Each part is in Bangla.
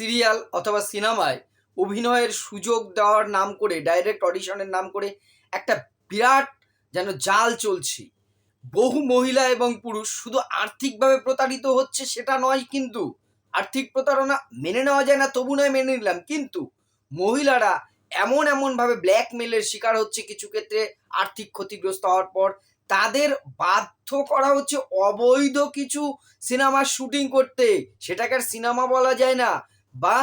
সিরিয়াল অথবা সিনেমায় অভিনয়ের সুযোগ দেওয়ার নাম করে ডাইরেক্ট অডিশনের নাম করে একটা বিরাট যেন জাল চলছে। বহু মহিলা এবং পুরুষ শুধু আর্থিকভাবে প্রতারিত হচ্ছে সেটা নয় কিন্তু, আর্থিক প্রতারণা মেনে নেওয়া যায় না, তবু নয় মেনে নিলাম। কিন্তু মহিলারা এমন এমনভাবে ব্ল্যাকমেলের শিকার হচ্ছে কিছু ক্ষেত্রে আর্থিক ক্ষতিগ্রস্ত হওয়ার পর, তাদের বাধ্য করা হচ্ছে অবৈধ কিছু সিনেমার শুটিং করতে। সেটাকে আর সিনেমা বলা যায় না। বা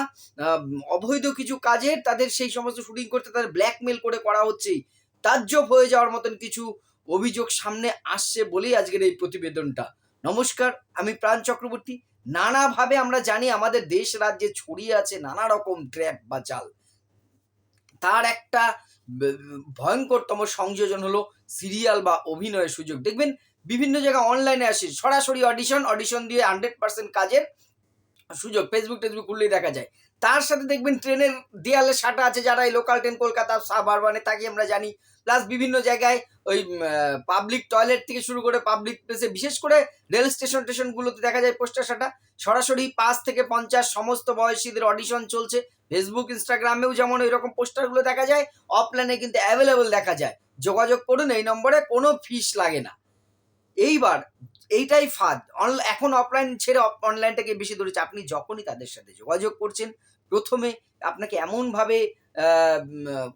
অবৈধ কিছু কাজের তাদের সেই সমস্ত শুটিং করতে তাদের ব্ল্যাকমেল করে করা হচ্ছে তাজ্জব হয়ে যাওয়ার মতন কিছু অভিযোগ সামনে আসছে বলেই আজকের এই প্রতিবেদনটা। নমস্কার, আমি প্রাণ চক্রবর্তী। নানাভাবে আমরা জানি আমাদের দেশ রাজ্যে ছড়িয়ে আছে নানা রকম ট্র্যাপ বা জাল। তার একটা ভয়ঙ্করতম সংযোজন হলো সিরিয়াল বা অভিনয়ের সুযোগ। দেখবেন, বিভিন্ন জায়গায় অনলাইনে আসে, সরাসরি অডিশন অডিশন দিয়ে হান্ড্রেড পার্সেন্ট কাজের সুযোগ ফেসবুক টেসবুক খুললেই দেখা যায়। তার সাথে দেখবেন ট্রেনের দেয়ালে সাটা আছে যারা এই লোকাল ট্রেন কলকাতা সাবারবানে থাকি আমরা জানি। প্লাস বিভিন্ন জায়গায় ওই পাবলিক টয়লেট থেকে শুরু করে পাবলিক প্লেসে বিশেষ করে রেল স্টেশন স্টেশনগুলোতে দেখা যায় পোস্টার সাটা সরাসরি পাঁচ থেকে পঞ্চাশ সমস্ত বয়সীদের অডিশন চলছে। ফেসবুক ইনস্টাগ্রামেও যেমন এরকম পোস্টারগুলো দেখা যায় অফলাইনে কিন্তু অ্যাভেলেবল দেখা যায়। যোগাযোগ করুন এই নম্বরে, কোনো ফিস লাগে না। এইবার এইটাই ফাঁদ। এখন অফলাইন ছেড়ে অনলাইনটাকে বেশি ধরেছে। আপনি যখনই তাদের সাথে যোগাযোগ করছেন, প্রথমে আপনাকে এমনভাবে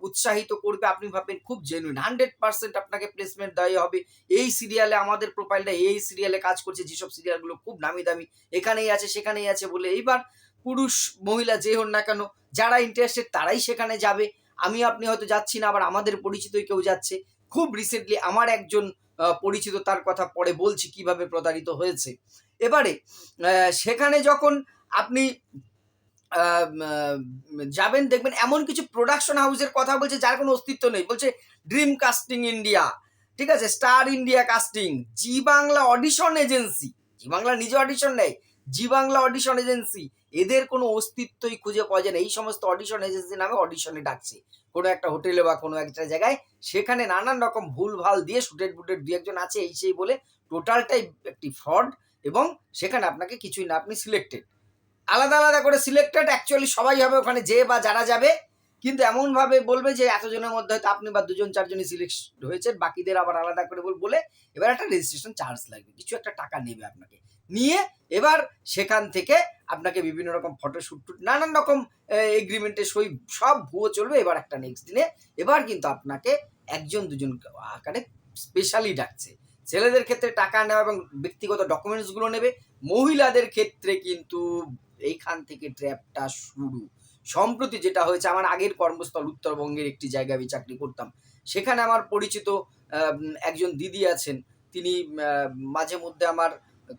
উৎসাহিত করবে, আপনি ভাববেন খুব জেনুইন হান্ড্রেড পার্সেন্ট আপনাকে প্লেসমেন্ট দেওয়া হবে। এই সিরিয়ালে আমাদের প্রোফাইলটা এই সিরিয়ালে কাজ করছে, যেসব সিরিয়ালগুলো খুব নামি দামি এখানেই আছে, সেখানেই আছে বলে এইবার পুরুষ, মহিলা যে হন না কেন, যারা ইন্টারেস্টেড তারাই সেখানে যাবে। আমি, আপনি হয়তো যাচ্ছি না, আবার আমাদের পরিচিতই কেউ যাচ্ছে। খুব রিসেন্টলি আমার একজন পরিচিত, তার কথা পরে বলছি কীভাবে প্রতারিত হয়েছে। এবারে সেখানে যখন আপনি যাবেন, দেখবেন এমন কিছু প্রোডাকশন হাউসের কথা বলছে যার কোনো অস্তিত্ব নেই। বলছে ড্রিম কাস্টিং ইন্ডিয়া ঠিক আছে? Star India casting Zee Bangla audition agency Zee Bangla নিজে অডিশন নেয়। জি বাংলা অডিশন এজেন্সি এদের কোনো অস্তিত্বই খুঁজে পাওয়া যায় না। এই সমস্ত অডিশন এজেন্সি নামে অডিশনে ডাকছে। কোনো একটা হোটেলে বা কোনো একটা জায়গায়। সেখানে নানান রকম ভুল ভালো দিয়ে শুটেড বুটেড দু একজন আছে এই সেই বলে টোটালটাই একটি ফ্রড এবং সেখানে আপনাকে কিছুই না। আপনি সিলেক্টেড আলাদা আলাদা করে সিলেক্টেড অ্যাকচুয়ালি সবাই হবে ওখানে। যে বা যারা যাবে কিন্তু এমনভাবে বলবে যে এতজনের মধ্যে হয়তো আপনি বা দুজন চারজনই সিলেক্ট হয়েছেন, বাকিদের আবার আলাদা করে বল- বলে এবার একটা রেজিস্ট্রেশন চার্জ লাগবে। কিছু একটা টাকা নেবে আপনাকে। নিয়ে এবার সেখান থেকে আপনাকে বিভিন্ন রকম ফটোশ্যুট নানান রকম এগ্রিমেন্টে সই, সব ভুয়ো চলবে। এবার একটা নেক্সট দিনে এবার কিন্তু আপনাকে একজন দুজন আকারে স্পেশালি ডাকছে। ছেলেদের ক্ষেত্রে টাকা নেওয়া এবং ব্যক্তিগত ডকুমেন্টসগুলো নেবে। মহিলাদের ক্ষেত্রে কিন্তু এইখান থেকে ট্র্যাপটা শুরু। সম্প্রতি যেটা হয়েছে, আমার আগের কর্মস্থল উত্তরবঙ্গের একটি জায়গায় আমি চাকরি করতাম। সেখানে আমার পরিচিত একজন দিদি আছেন। তিনি মাঝে মধ্যে আমার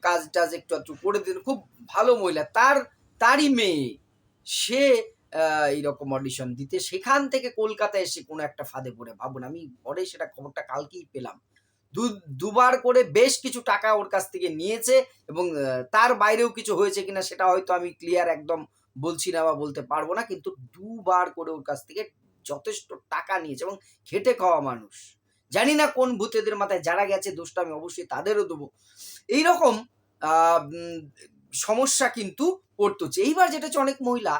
কাজ টাজ একটু একটু করে দিন খুব ভালো মহিলা। তার, তারই মেয়ে, সে এইরকম অডিশন দিতে সেখান থেকে কলকাতায় এসে কোনো একটা ফাঁদে পড়ে। ভাবুন, আমি পরে সেটা খবরটা কালকেই পেলাম। দু, দুবার করে বেশ কিছু টাকা ওর কাছ থেকে নিয়েছে এবং তার বাইরেও কিছু হয়েছে কিনা সেটা হয়তো আমি ক্লিয়ার একদম বলছি না বা বলতে পারব না, কিন্তু দুবার করে ওর কাছ থেকে যথেষ্ট টাকা নিয়েছে এবং খেটে খাওয়া মানুষ। জানি না কোন ভূতেদের মাথায় যারা গেছে, দোষটা আমি অবশ্যই তাদেরও দেবো। এইরকম সমস্যা কিন্তু পড়তে হচ্ছে এইবার যেটা হচ্ছে অনেক মহিলা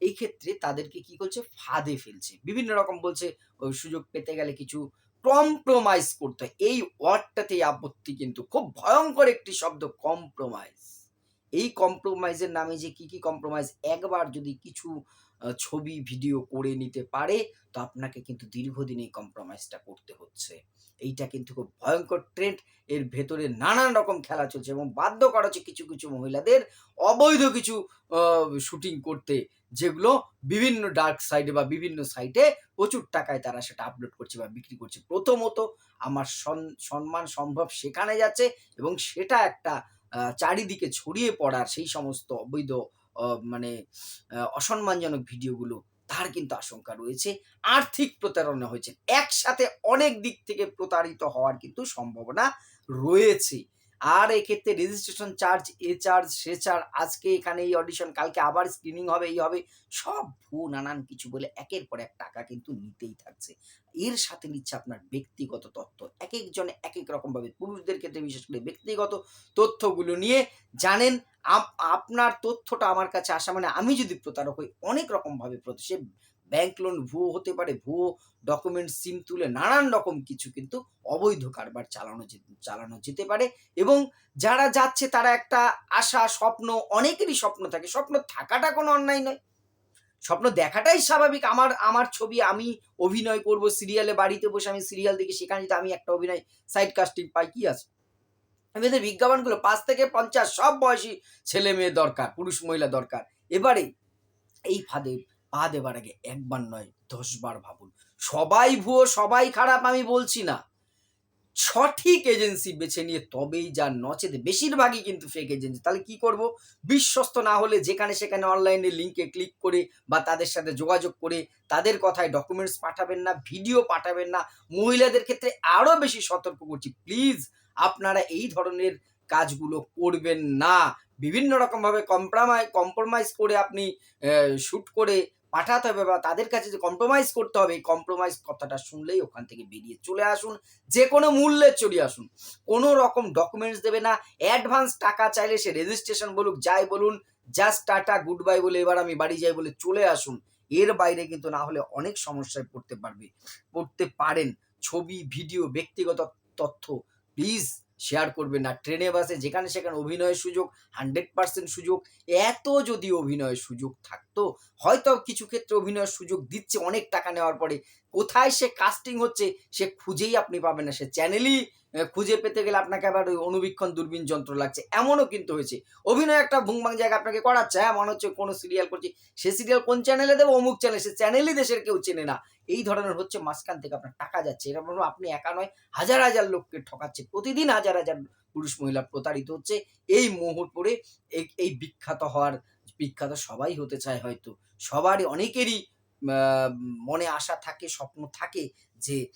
এই ক্ষেত্রে তাদেরকে কি করছে? ফাঁদে ফেলছে। বিভিন্ন রকম বলছে ওই সুযোগ পেতে গেলে কিছু কম্প্রোমাইজ করতে হয়। এই ওয়ার্ডটাতেই আপত্তি কিন্তু। খুব ভয়ঙ্কর একটি শব্দ কম্প্রোমাইজ এই কম্প্রোমাইজের নামে যে কি কি কম্প্রোমাইজ একবার যদি কিছু ছবি ভিডিও করে নিতে পারে, তো আপনাকে কিন্তু দীর্ঘদিন এই কম্প্রোমাইজটা করতে হচ্ছে। এইটা কিন্তু খুব ভয়ঙ্কর ট্রেন্ড এর ভেতরে নানান রকম খেলা চলছে এবং বাধ্য করা হচ্ছে কিছু কিছু মহিলাদের অবৈধ কিছু শুটিং করতে, যেগুলো বিভিন্ন ডার্ক সাইডে বা বিভিন্ন সাইটে প্রচুর টাকায় তারা সেটা আপলোড করছে বা বিক্রি করছে। প্রথমত আমার সম্মান সম্ভব সেখানে যাচ্ছে এবং সেটা একটা চারিদিকে ছড়িয়ে পড়ার সেই সমস্ত অবৈধ মানে অসম্মানজনক ভিডিওগুলো, তার কিন্তু আশঙ্কা রয়েছে। আর্থিক প্রতারণা হয়েছে। একসাথে অনেক দিক থেকে প্রতারিত হওয়ার কিন্তু সম্ভাবনা রয়েছে। আর এক্ষেত্রে রেজিস্ট্রেশন চার্জ এ চার্জ সে চার্জ আজকে এখানে এই অডিশন কালকে আবার স্ক্রিনিং হবে, এই হবে, সব ভু নানান কিছু বলে একের পর এক টাকা কিন্তু নিতেই থাকছে। এর সাথে নিচ্ছে আপনার ব্যক্তিগত তথ্য। এক একজনে এক এক রকমভাবে পুরুষদের ক্ষেত্রে বিশেষ করে ব্যক্তিগত তথ্যগুলো নিয়ে জানেন, আপ- আপনার তথ্যটা আমার কাছে আসা মানে আমি যদি প্রতারক হই, অনেক রকমভাবে সে ব্যাংক লোন ভুয়ো হতে পারে, ভুয়ো ডকুমেন্ট সিম তুলে নানান রকম কিছু কিন্তু অবৈধ কারবার চালানো চালানো যেতে পারে এবং যারা যাচ্ছে তারা একটা আশা, স্বপ্ন, অনেকেরই স্বপ্ন থাকে। স্বপ্ন থাকাটা কোনো অন্যায় নয়। স্বপ্ন দেখাটাই স্বাভাবিক। আমার আমার ছবি আমি অভিনয় করব সিরিয়ালে বাড়িতে বসে আমি সিরিয়াল দেখি, সেখানে যদি আমি একটা অভিনয় সাইড কাস্টিং পাই, কি আছে? আমি এদের বিজ্ঞাপনগুলো পাঁচ থেকে পঞ্চাশ, সব বয়সী ছেলে মেয়ে দরকার, পুরুষ মহিলা দরকার, এবারে এই ফাঁদে পা দেবার আগে একবার নয়, দশবার ভাবুন। সবাই ভুয়ো, সবাই খারাপ, আমি বলছি না। সঠিক এজেন্সি বেছে নিয়ে তবেই যার নচেতে, বেশিরভাগই কিন্তু ফেক এজেন্সি তাহলে কি করব? বিশ্বস্ত না হলে যেখানে সেখানে অনলাইনে লিঙ্কে ক্লিক করে বা তাদের সাথে যোগাযোগ করে তাদের কথায় ডকুমেন্টস পাঠাবেন না ভিডিও পাঠাবেন না। মহিলাদের ক্ষেত্রে আরও বেশি সতর্ক করছি। প্লিজ আপনারা এই ধরনের কাজগুলো করবেন না। বিভিন্ন রকমভাবে কম্প্রোমাই কম্প্রোমাইজ করে আপনি শ্যুট করে পাঠাতে হবে বা তাদের কাছে যে কম্প্রোমাইজ করতে হবে, এই কম্প্রোমাইজ কথাটা শুনলেই ওখান থেকে বেরিয়ে চলে আসুন। যে কোনো মূল্যে চলে আসুন। কোনো রকম ডকুমেন্টস দেবে না। অ্যাডভান্স টাকা চাইলে সে রেজিস্ট্রেশন বলুক, যাই বলুন জাস্ট টাটা গুড বাই বলে এবার আমি বাড়ি যাই বলে চলে আসুন। এর বাইরে কিন্তু না হলে অনেক সমস্যায় পড়তে পারবে, পড়তে পারেন। ছবি ভিডিও ব্যক্তিগত তথ্য প্লিজ শেয়ার করবে না। ট্রেনে, বাসে, যেখানে সেখানে অভিনয়ের সুযোগ, হান্ড্রেড পার্সেন্ট সুযোগ, এত যদি অভিনয়ের সুযোগ থাকতো, হয়তো কিছু ক্ষেত্রে অভিনয়ের সুযোগ দিচ্ছে, অনেক টাকা নেওয়ার পরে কোথায় সে কাস্টিং হচ্ছে, সে খুঁজেই আপনি পাবেন না। সে চ্যানেলই খুঁজে পেতে গেলে আপনাকে আবার ওই অনুবীক্ষণ দূরবীন যন্ত্র লাগছে। এমনও কিন্তু হয়েছে। অভিনয় একটা ভুংভাং জায়গা আপনাকে করাচ্ছে হ্যাঁ মনে হচ্ছে কোনো সিরিয়াল করছি। সে সিরিয়াল কোন চ্যানেলে দেবো? অমুক চ্যানেল সে চ্যানেলই দেশের কেউ চেনে না। এই ধরনের হচ্ছে মাঝখান থেকে আপনার টাকা যাচ্ছে। এরকম আপনি একা নয়, হাজার হাজার লোককে ঠকাচ্ছে প্রতিদিন হাজার হাজার পুরুষ মহিলা প্রতারিত হচ্ছে। এই মোহর পড়ে এই বিখ্যাত হওয়ার, বিখ্যাত সবাই হতে চায় হয়তো। সবারই, অনেকেরই মনে আশা থাকে, স্বপ্ন থাকে যে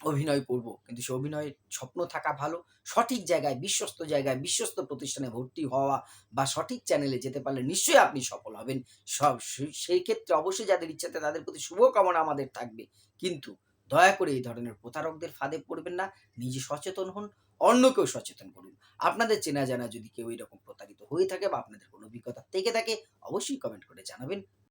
অভিনয় করব। কিন্তু সে অভিনয়ের স্বপ্ন থাকা ভালো। সঠিক জায়গায়, বিশ্বস্ত জায়গায়, বিশ্বস্ত প্রতিষ্ঠানে ভর্তি হওয়া বা সঠিক চ্যানেলে যেতে পারলে নিশ্চয়ই আপনি সফল হবেন। সব সেই ক্ষেত্রে অবশ্যই যাদের ইচ্ছাতে তাদের প্রতি শুভকামনা আমাদের থাকবে। কিন্তু দয়া করে এই ধরনের প্রতারকদের ফাঁদে পড়বেন না। নিজে সচেতন হন, অন্যকেও সচেতন করুন। আপনাদের চেনা জানা যদি কেউ এরকম প্রতারিত হয়ে থাকে বা আপনাদের কোনো অভিজ্ঞতা থেকে থাকে, অবশ্যই কমেন্ট করে জানাবেন।